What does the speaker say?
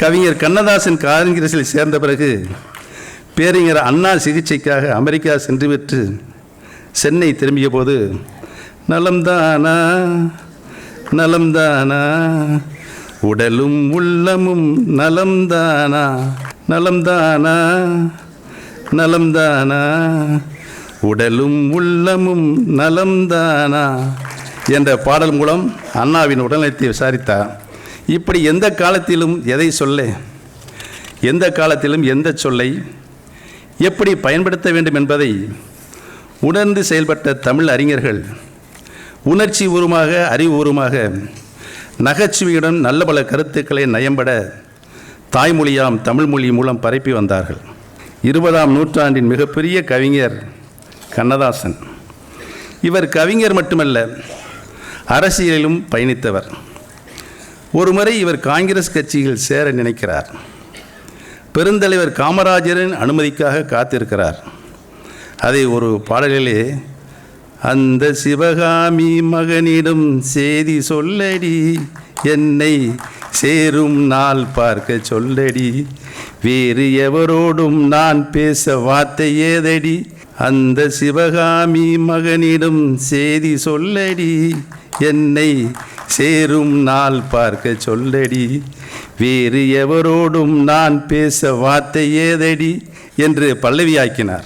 கவிஞர் கண்ணதாசன் காங்கிரஸில் சேர்ந்த பிறகு பேரிஞர் அண்ணா சிகிச்சைக்காக அமெரிக்கா சென்று பெற்று சென்னை திரும்பிய போது நலம்தானா நலம்தானா உடலும் உள்ளமும் நலம்தானா நலம்தானா நலம்தானா உடலும் உள்ளமும் நலம்தானா என்ற பாடல் மூலம் அண்ணாவின் உடல்நலத்தை விசாரித்தார். இப்படி எந்த காலத்திலும் எதை சொல்ல? எந்த காலத்திலும் எந்த சொல்லை? எப்படி பயன்படுத்த வேண்டும் என்பதை உணர்ந்து செயல்பட்ட தமிழ் அறிஞர்கள் உணர்ச்சி பூர்வமாக அறிவுபூர்வமாக நகைச்சுவையுடன் நல்ல பல கருத்துக்களை நயம்பட தாய்மொழியாம் தமிழ் மொழி மூலம் பரப்பி வந்தார்கள். இருபதாம் நூற்றாண்டின் மிகப்பெரிய கவிஞர் கண்ணதாசன். இவர் கவிஞர் மட்டுமல்ல அரசியலிலும் பயணித்தவர். ஒருமுறை இவர் காங்கிரஸ் கட்சியில் சேர நினைக்கிறார். பெருந்தலைவர் காமராஜரின் அனுமதிக்காக காத்திருக்கிறார். அதை ஒரு பாடலிலே அந்த சிவகாமி மகனிடம் செய்தி சொல்லடி என்னை சேரும் நாள் பார்க்க சொல்லடி. வேறு எவரோடும் நான் பேச வார்த்தை ஏதடி. அந்த சிவகாமி மகனிடம் செய்தி சொல்லடி என்னை சேரும் நாள் பார்க்க சொல்லடி. வேறு எவரோடும் நான் பேச வார்த்தை ஏதடி என்று பல்லவியாக்கினார்